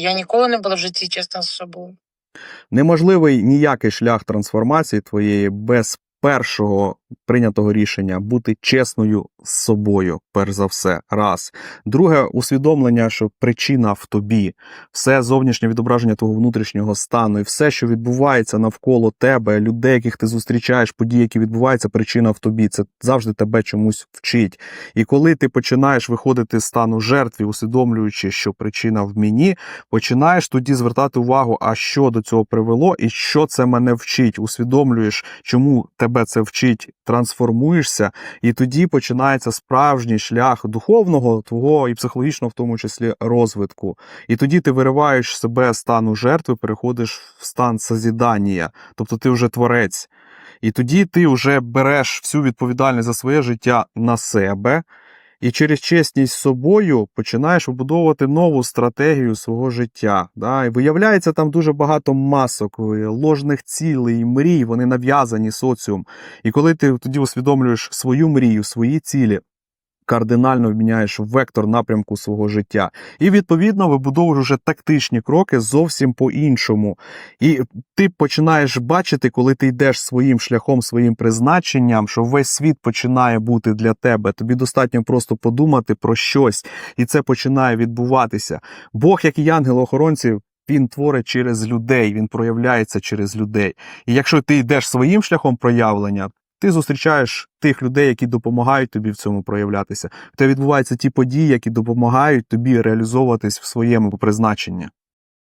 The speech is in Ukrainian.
Я ніколи не була в житті чесна з собою. Неможливий ніякий шлях трансформації твоєї без першого прийнятого рішення бути чесною з собою, перш за все. Раз. Друге, усвідомлення, що причина в тобі, все зовнішнє відображення твого внутрішнього стану і все, що відбувається навколо тебе, людей, яких ти зустрічаєш, події, які відбуваються, причина в тобі. Це завжди тебе чомусь вчить. І коли ти починаєш виходити з стану жертви, усвідомлюючи, що причина в мені, починаєш тоді звертати увагу, а що до цього привело, і що це мене вчить. Усвідомлюєш, чому тебе це вчить, трансформуєшся, і тоді починається справжній шлях духовного твого і психологічного, в тому числі, розвитку. І тоді ти вириваєш себе з стану жертви, переходиш в стан созідання, тобто ти вже творець. І тоді ти вже береш всю відповідальність за своє життя на себе. І через чесність з собою починаєш вибудовувати нову стратегію свого життя. Да? І виявляється, там дуже багато масок, е, ложних цілей, мрій, вони нав'язані соціум. І коли ти тоді усвідомлюєш свою мрію, свої цілі, кардинально міняєш вектор напрямку свого життя. І відповідно вибудовуєш вже тактичні кроки зовсім по-іншому. І ти починаєш бачити, коли ти йдеш своїм шляхом, своїм призначенням, що весь світ починає бути для тебе. Тобі достатньо просто подумати про щось, і це починає відбуватися. Бог, як і ангел-охоронці, він творить через людей, він проявляється через людей. І якщо ти йдеш своїм шляхом проявлення, ти зустрічаєш тих людей, які допомагають тобі в цьому проявлятися. В тебе відбуваються ті події, які допомагають тобі реалізовуватись в своєму призначенні.